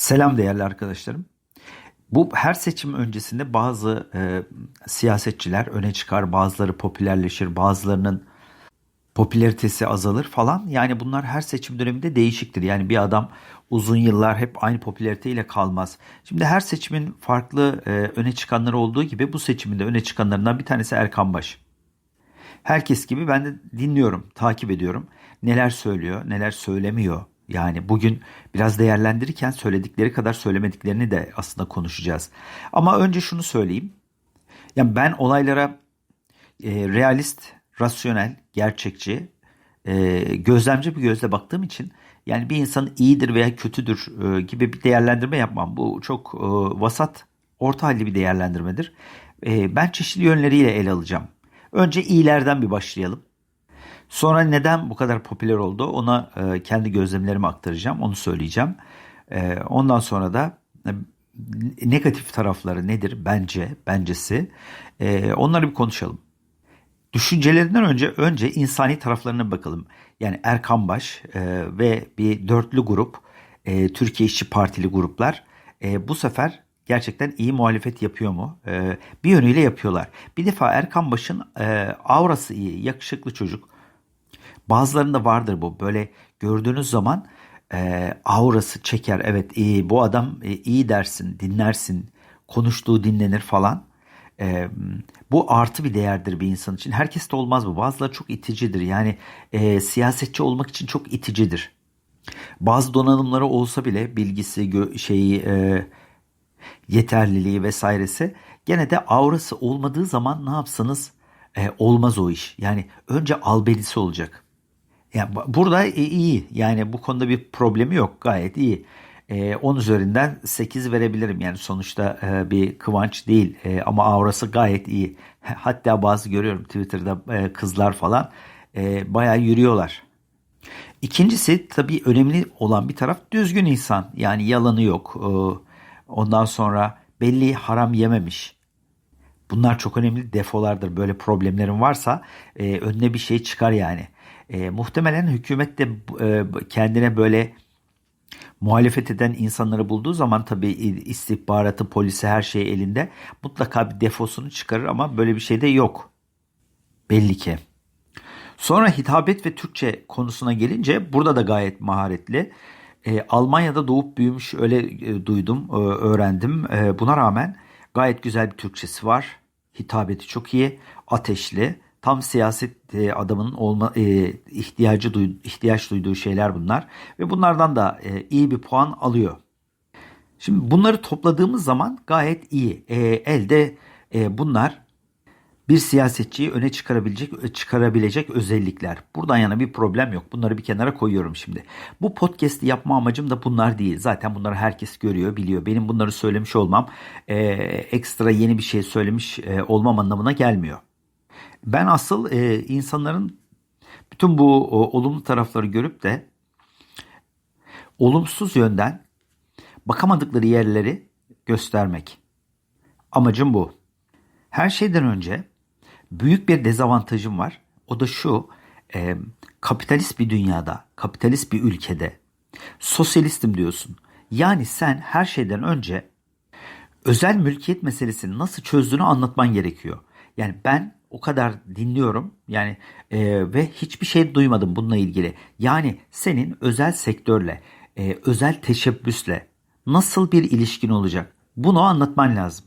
Selam değerli arkadaşlarım. Bu her seçim öncesinde bazı e, siyasetçiler öne çıkar, bazıları popülerleşir, bazılarının popülaritesi azalır falan. Yani bunlar her seçim döneminde değişiktir. Yani bir adam uzun yıllar hep aynı popülariteyle kalmaz. Şimdi her seçimin farklı e, öne çıkanları olduğu gibi bu seçimin de öne çıkanlarından bir tanesi Erkan Baş. Herkes gibi ben de dinliyorum, takip ediyorum. Neler söylüyor, neler söylemiyor. Yani bugün biraz değerlendirirken söyledikleri kadar söylemediklerini de aslında konuşacağız. Ama önce şunu söyleyeyim. Yani ben olaylara e, realist, rasyonel, gerçekçi, e, gözlemci bir gözle baktığım için yani bir insan iyidir veya kötüdür e, gibi bir değerlendirme yapmam. Bu çok e, vasat, orta halli bir değerlendirmedir. E, ben çeşitli yönleriyle ele alacağım. Önce iyilerden bir başlayalım. Sonra neden bu kadar popüler oldu ona e, kendi gözlemlerimi aktaracağım. Onu söyleyeceğim. E, ondan sonra da e, negatif tarafları nedir bence, bencesi. E, onları bir konuşalım. Düşüncelerinden önce önce insani taraflarına bakalım. Yani Erkan Baş e, ve bir dörtlü grup, e, Türkiye İşçi Partili gruplar e, bu sefer gerçekten iyi muhalefet yapıyor mu? E, bir yönüyle yapıyorlar. Bir defa Erkan Baş'ın e, aurası iyi, yakışıklı çocuk. Bazılarında vardır bu. Böyle gördüğünüz zaman e, aurası çeker. Evet iyi bu adam e, iyi dersin, dinlersin, konuştuğu dinlenir falan. E, bu artı bir değerdir bir insan için. Herkes de olmaz bu. Bazıları çok iticidir. Yani e, siyasetçi olmak için çok iticidir. Bazı donanımları olsa bile bilgisi, şeyi, e, yeterliliği vesairesi gene de aurası olmadığı zaman ne yapsanız e, olmaz o iş. Yani önce albenisi olacak. Yani burada iyi. Yani bu konuda bir problemi yok. Gayet iyi. E, 10 üzerinden 8 verebilirim. Yani sonuçta e, bir kıvanç değil. E, ama aurası gayet iyi. Hatta bazı görüyorum Twitter'da e, kızlar falan e, bayağı yürüyorlar. İkincisi tabii önemli olan bir taraf düzgün insan. Yani yalanı yok. E, ondan sonra belli haram yememiş. Bunlar çok önemli defolardır. Böyle problemlerin varsa e, önüne bir şey çıkar yani. E, muhtemelen hükümet de e, kendine böyle muhalefet eden insanları bulduğu zaman tabii istihbaratı, polisi her şey elinde mutlaka bir defosunu çıkarır ama böyle bir şey de yok. Belli ki. Sonra hitabet ve Türkçe konusuna gelince burada da gayet maharetli. E, Almanya'da doğup büyümüş öyle e, duydum, e, öğrendim. E, buna rağmen gayet güzel bir Türkçesi var. Hitabeti çok iyi, ateşli tam siyaset e, adamının olma e, ihtiyacı duy, ihtiyaç duyduğu şeyler bunlar ve bunlardan da e, iyi bir puan alıyor. Şimdi bunları topladığımız zaman gayet iyi. E, elde e, bunlar bir siyasetçiyi öne çıkarabilecek çıkarabilecek özellikler. Buradan yana bir problem yok. Bunları bir kenara koyuyorum şimdi. Bu podcast'i yapma amacım da bunlar değil. Zaten bunları herkes görüyor, biliyor. Benim bunları söylemiş olmam e, ekstra yeni bir şey söylemiş e, olmam anlamına gelmiyor. Ben asıl e, insanların bütün bu o, olumlu tarafları görüp de olumsuz yönden bakamadıkları yerleri göstermek. Amacım bu. Her şeyden önce büyük bir dezavantajım var. O da şu, e, kapitalist bir dünyada, kapitalist bir ülkede sosyalistim diyorsun. Yani sen her şeyden önce özel mülkiyet meselesini nasıl çözdüğünü anlatman gerekiyor. Yani ben o kadar dinliyorum yani e, ve hiçbir şey duymadım bununla ilgili. Yani senin özel sektörle, e, özel teşebbüsle nasıl bir ilişkin olacak? Bunu anlatman lazım.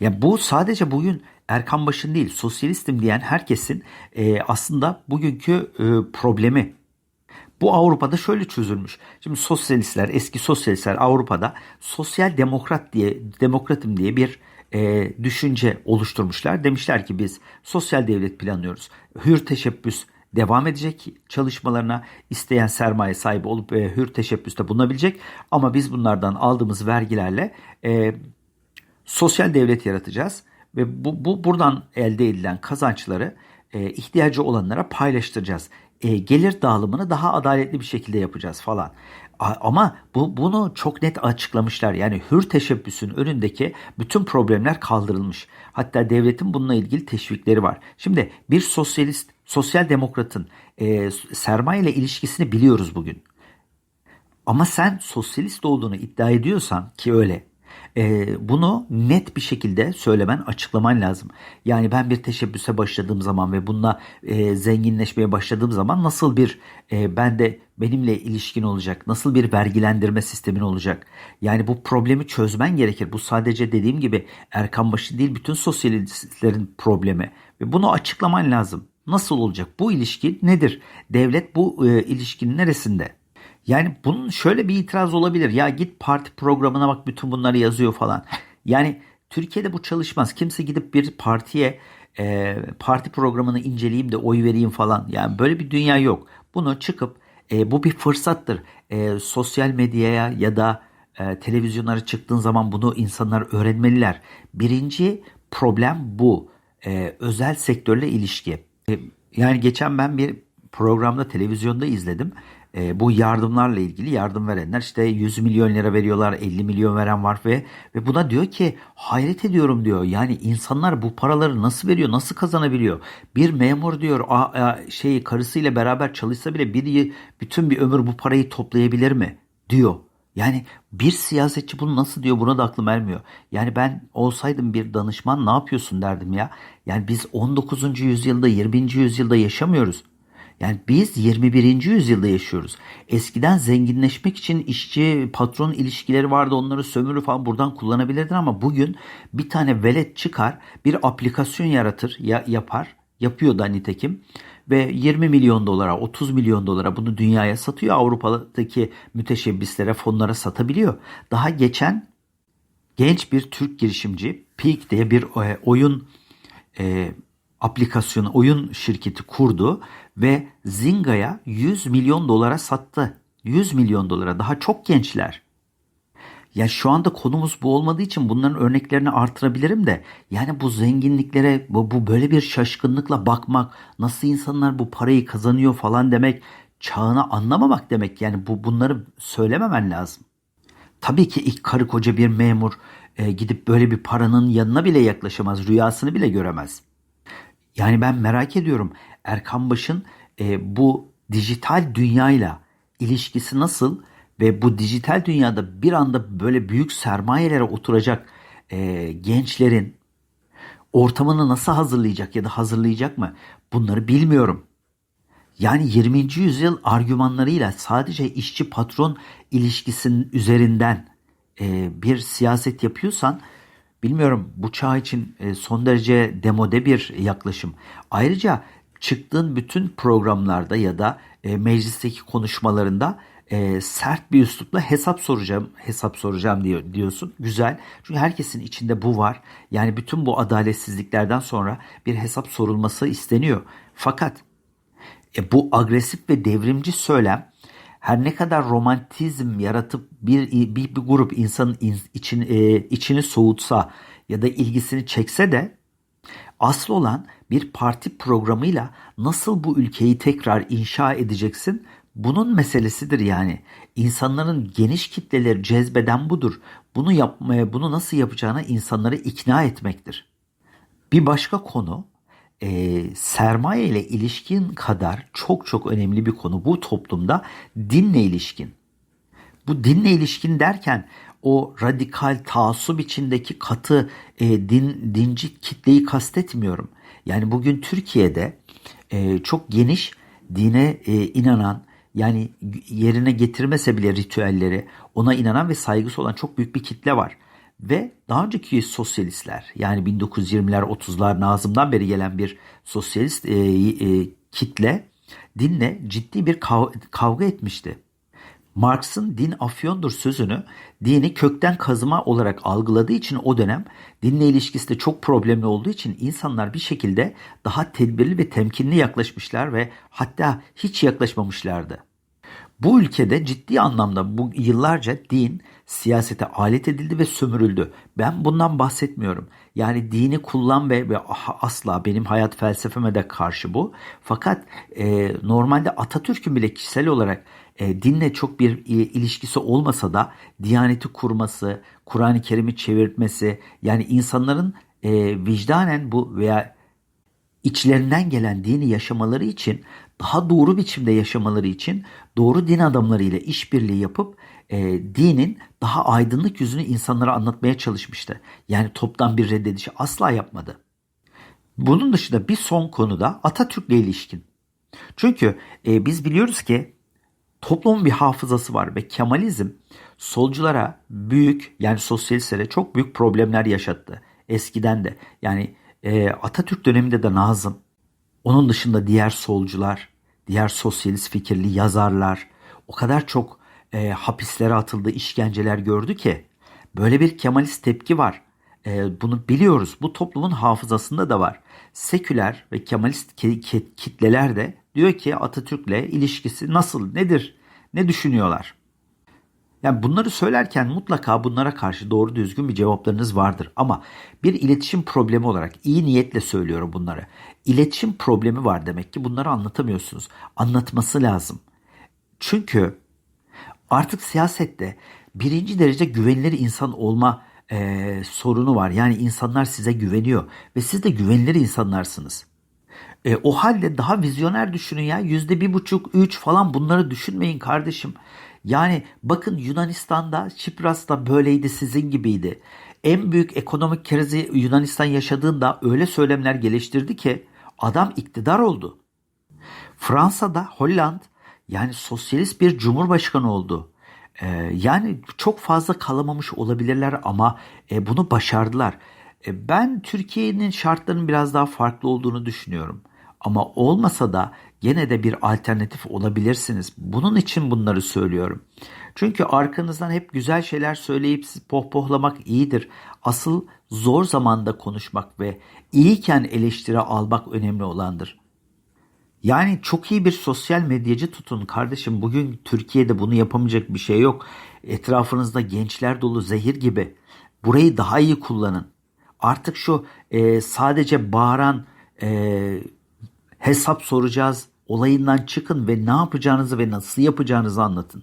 Yani bu sadece bugün Erkan Baş'ın değil, sosyalistim diyen herkesin e, aslında bugünkü e, problemi. Bu Avrupa'da şöyle çözülmüş. Şimdi sosyalistler, eski sosyalistler Avrupa'da sosyal demokrat diye, demokratım diye bir e, düşünce oluşturmuşlar. Demişler ki biz sosyal devlet planlıyoruz. Hür teşebbüs devam edecek çalışmalarına isteyen sermaye sahibi olup e, hür teşebbüste bulunabilecek ama biz bunlardan aldığımız vergilerle e, sosyal devlet yaratacağız ve bu, bu buradan elde edilen kazançları e, ihtiyacı olanlara paylaştıracağız. E, gelir dağılımını daha adaletli bir şekilde yapacağız falan. Ama bu, bunu çok net açıklamışlar. Yani hür teşebbüsün önündeki bütün problemler kaldırılmış. Hatta devletin bununla ilgili teşvikleri var. Şimdi bir sosyalist, sosyal demokratın e, sermaye ile ilişkisini biliyoruz bugün. Ama sen sosyalist olduğunu iddia ediyorsan ki öyle. E, bunu net bir şekilde söylemen, açıklaman lazım. Yani ben bir teşebbüse başladığım zaman ve bununla e, zenginleşmeye başladığım zaman nasıl bir e, ben de benimle ilişkin olacak, nasıl bir vergilendirme sistemin olacak? Yani bu problemi çözmen gerekir. Bu sadece dediğim gibi Erkan Baş'ın değil bütün sosyalistlerin problemi ve bunu açıklaman lazım. Nasıl olacak? Bu ilişki nedir? Devlet bu e, ilişkinin neresinde? Yani bunun şöyle bir itiraz olabilir. Ya git parti programına bak bütün bunları yazıyor falan. Yani Türkiye'de bu çalışmaz. Kimse gidip bir partiye e, parti programını inceleyeyim de oy vereyim falan. Yani böyle bir dünya yok. Bunu çıkıp e, bu bir fırsattır. E, sosyal medyaya ya da e, televizyonlara çıktığın zaman bunu insanlar öğrenmeliler. Birinci problem bu. E, özel sektörle ilişki. E, yani geçen ben bir programda televizyonda izledim. E, bu yardımlarla ilgili yardım verenler işte 100 milyon lira veriyorlar 50 milyon veren var ve ve buna diyor ki hayret ediyorum diyor. Yani insanlar bu paraları nasıl veriyor nasıl kazanabiliyor? Bir memur diyor a, a, şey karısıyla beraber çalışsa bile bir bütün bir ömür bu parayı toplayabilir mi diyor. Yani bir siyasetçi bunu nasıl diyor buna da aklım ermiyor. Yani ben olsaydım bir danışman ne yapıyorsun derdim ya. Yani biz 19. yüzyılda 20. yüzyılda yaşamıyoruz. Yani biz 21. yüzyılda yaşıyoruz. Eskiden zenginleşmek için işçi patron ilişkileri vardı. Onları sömürü falan buradan kullanabilirdin ama bugün bir tane velet çıkar, bir aplikasyon yaratır, ya, yapar. Yapıyor da nitekim ve 20 milyon dolara, 30 milyon dolara bunu dünyaya satıyor. Avrupa'daki müteşebbislere, fonlara satabiliyor. Daha geçen genç bir Türk girişimci Peak diye bir e, oyun e, aplikasyonu, oyun şirketi kurdu ve Zinga'ya 100 milyon dolara sattı. 100 milyon dolara daha çok gençler. Ya şu anda konumuz bu olmadığı için bunların örneklerini artırabilirim de yani bu zenginliklere bu, bu böyle bir şaşkınlıkla bakmak nasıl insanlar bu parayı kazanıyor falan demek çağını anlamamak demek yani bu bunları söylememen lazım. Tabii ki ilk karı koca bir memur e, gidip böyle bir paranın yanına bile yaklaşamaz, rüyasını bile göremez. Yani ben merak ediyorum Erkan Baş'ın e, bu dijital dünyayla ilişkisi nasıl ve bu dijital dünyada bir anda böyle büyük sermayelere oturacak e, gençlerin ortamını nasıl hazırlayacak ya da hazırlayacak mı? Bunları bilmiyorum. Yani 20. yüzyıl argümanlarıyla sadece işçi patron ilişkisinin üzerinden e, bir siyaset yapıyorsan bilmiyorum bu çağ için e, son derece demode bir yaklaşım. Ayrıca çıktığın bütün programlarda ya da e, meclisteki konuşmalarında e, sert bir üslupla hesap soracağım, hesap soracağım diyor, diyorsun. Güzel. Çünkü herkesin içinde bu var. Yani bütün bu adaletsizliklerden sonra bir hesap sorulması isteniyor. Fakat e, bu agresif ve devrimci söylem her ne kadar romantizm yaratıp bir bir, bir grup insanın in- için, e, içini soğutsa ya da ilgisini çekse de asıl olan bir parti programıyla nasıl bu ülkeyi tekrar inşa edeceksin? Bunun meselesidir yani. İnsanların geniş kitleleri cezbeden budur. Bunu yapmaya, bunu nasıl yapacağına insanları ikna etmektir. Bir başka konu e, sermaye ile ilişkin kadar çok çok önemli bir konu bu toplumda dinle ilişkin. Bu dinle ilişkin derken o radikal taassup içindeki katı e, din dinci kitleyi kastetmiyorum. Yani bugün Türkiye'de e, çok geniş dine e, inanan yani yerine getirmese bile ritüelleri ona inanan ve saygısı olan çok büyük bir kitle var. Ve daha önceki sosyalistler yani 1920'ler 30'lar Nazım'dan beri gelen bir sosyalist e, e, kitle dinle ciddi bir kav- kavga etmişti. Marx'ın din afyondur sözünü dini kökten kazıma olarak algıladığı için o dönem dinle ilişkisi de çok problemli olduğu için insanlar bir şekilde daha tedbirli ve temkinli yaklaşmışlar ve hatta hiç yaklaşmamışlardı. Bu ülkede ciddi anlamda bu yıllarca din siyasete alet edildi ve sömürüldü. Ben bundan bahsetmiyorum. Yani dini kullan ve, ve asla benim hayat felsefeme de karşı bu. Fakat e, normalde Atatürk'ün bile kişisel olarak e, dinle çok bir e, ilişkisi olmasa da Diyaneti kurması, Kur'an-ı Kerim'i çevirtmesi yani insanların e, vicdanen bu veya içlerinden gelen dini yaşamaları için daha doğru biçimde yaşamaları için doğru din adamlarıyla işbirliği yapıp e, dinin daha aydınlık yüzünü insanlara anlatmaya çalışmıştı. Yani toptan bir reddedişi asla yapmadı. Bunun dışında bir son konuda Atatürk'le ilişkin. Çünkü e, biz biliyoruz ki toplumun bir hafızası var ve Kemalizm solculara büyük yani sosyalistlere çok büyük problemler yaşattı. Eskiden de yani e, Atatürk döneminde de Nazım, onun dışında diğer solcular, diğer sosyalist fikirli yazarlar o kadar çok e, hapislere atıldı, işkenceler gördü ki böyle bir Kemalist tepki var. E, bunu biliyoruz. Bu toplumun hafızasında da var. Seküler ve Kemalist kitleler de diyor ki Atatürk'le ilişkisi nasıl, nedir, ne düşünüyorlar? Yani bunları söylerken mutlaka bunlara karşı doğru düzgün bir cevaplarınız vardır. Ama bir iletişim problemi olarak iyi niyetle söylüyorum bunları. İletişim problemi var demek ki bunları anlatamıyorsunuz. Anlatması lazım. Çünkü artık siyasette birinci derece güvenilir insan olma e, sorunu var. Yani insanlar size güveniyor ve siz de güvenilir insanlarsınız. E, o halde daha vizyoner düşünün ya. Yüzde bir buçuk, üç falan bunları düşünmeyin kardeşim. Yani bakın Yunanistan'da, Çipras'ta böyleydi sizin gibiydi. En büyük ekonomik krizi Yunanistan yaşadığında öyle söylemler geliştirdi ki adam iktidar oldu. Fransa'da Holland yani sosyalist bir cumhurbaşkanı oldu. Ee, yani çok fazla kalamamış olabilirler ama e, bunu başardılar. E, ben Türkiye'nin şartlarının biraz daha farklı olduğunu düşünüyorum. Ama olmasa da gene de bir alternatif olabilirsiniz. Bunun için bunları söylüyorum. Çünkü arkanızdan hep güzel şeyler söyleyip pohpohlamak iyidir. Asıl zor zamanda konuşmak ve iyiyken eleştiri almak önemli olandır. Yani çok iyi bir sosyal medyacı tutun kardeşim. Bugün Türkiye'de bunu yapamayacak bir şey yok. Etrafınızda gençler dolu zehir gibi. Burayı daha iyi kullanın. Artık şu e, sadece bağıran e, hesap soracağız olayından çıkın ve ne yapacağınızı ve nasıl yapacağınızı anlatın.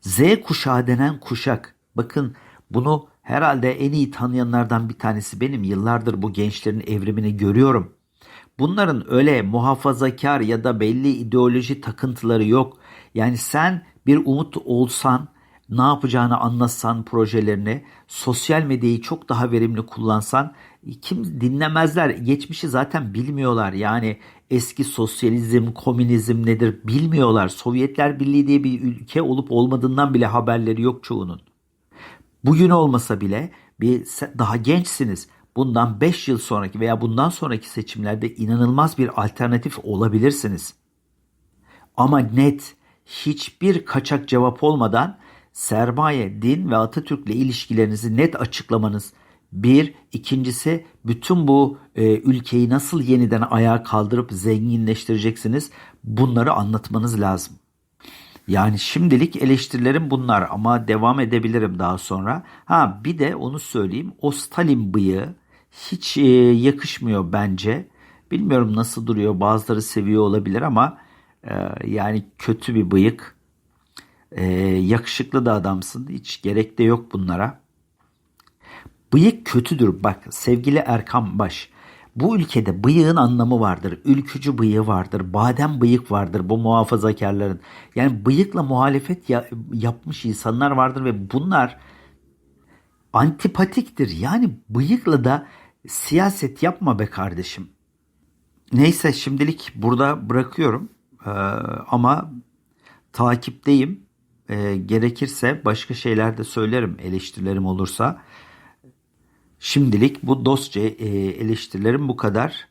Z kuşağı denen kuşak. Bakın bunu herhalde en iyi tanıyanlardan bir tanesi benim. Yıllardır bu gençlerin evrimini görüyorum. Bunların öyle muhafazakar ya da belli ideoloji takıntıları yok. Yani sen bir umut olsan, ne yapacağını anlatsan projelerini, sosyal medyayı çok daha verimli kullansan kim dinlemezler. Geçmişi zaten bilmiyorlar. Yani eski sosyalizm, komünizm nedir bilmiyorlar. Sovyetler Birliği diye bir ülke olup olmadığından bile haberleri yok çoğunun. Bugün olmasa bile bir daha gençsiniz. Bundan 5 yıl sonraki veya bundan sonraki seçimlerde inanılmaz bir alternatif olabilirsiniz. Ama net hiçbir kaçak cevap olmadan sermaye, din ve Atatürk'le ilişkilerinizi net açıklamanız, bir, ikincisi bütün bu e, ülkeyi nasıl yeniden ayağa kaldırıp zenginleştireceksiniz bunları anlatmanız lazım. Yani şimdilik eleştirilerim bunlar ama devam edebilirim daha sonra. Ha bir de onu söyleyeyim o Stalin bıyığı hiç e, yakışmıyor bence. Bilmiyorum nasıl duruyor bazıları seviyor olabilir ama e, yani kötü bir bıyık. E, yakışıklı da adamsın hiç gerek de yok bunlara. Bıyık kötüdür bak sevgili Erkan Baş. Bu ülkede bıyığın anlamı vardır. Ülkücü bıyığı vardır. Badem bıyık vardır bu muhafazakarların. Yani bıyıkla muhalefet ya, yapmış insanlar vardır ve bunlar antipatiktir. Yani bıyıkla da siyaset yapma be kardeşim. Neyse şimdilik burada bırakıyorum. Ee, ama takipteyim. Ee, gerekirse başka şeyler de söylerim eleştirilerim olursa. Şimdilik bu dostça e, eleştirilerim bu kadar.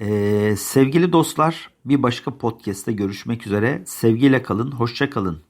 Ee, sevgili dostlar bir başka podcast'te görüşmek üzere. Sevgiyle kalın, hoşça kalın.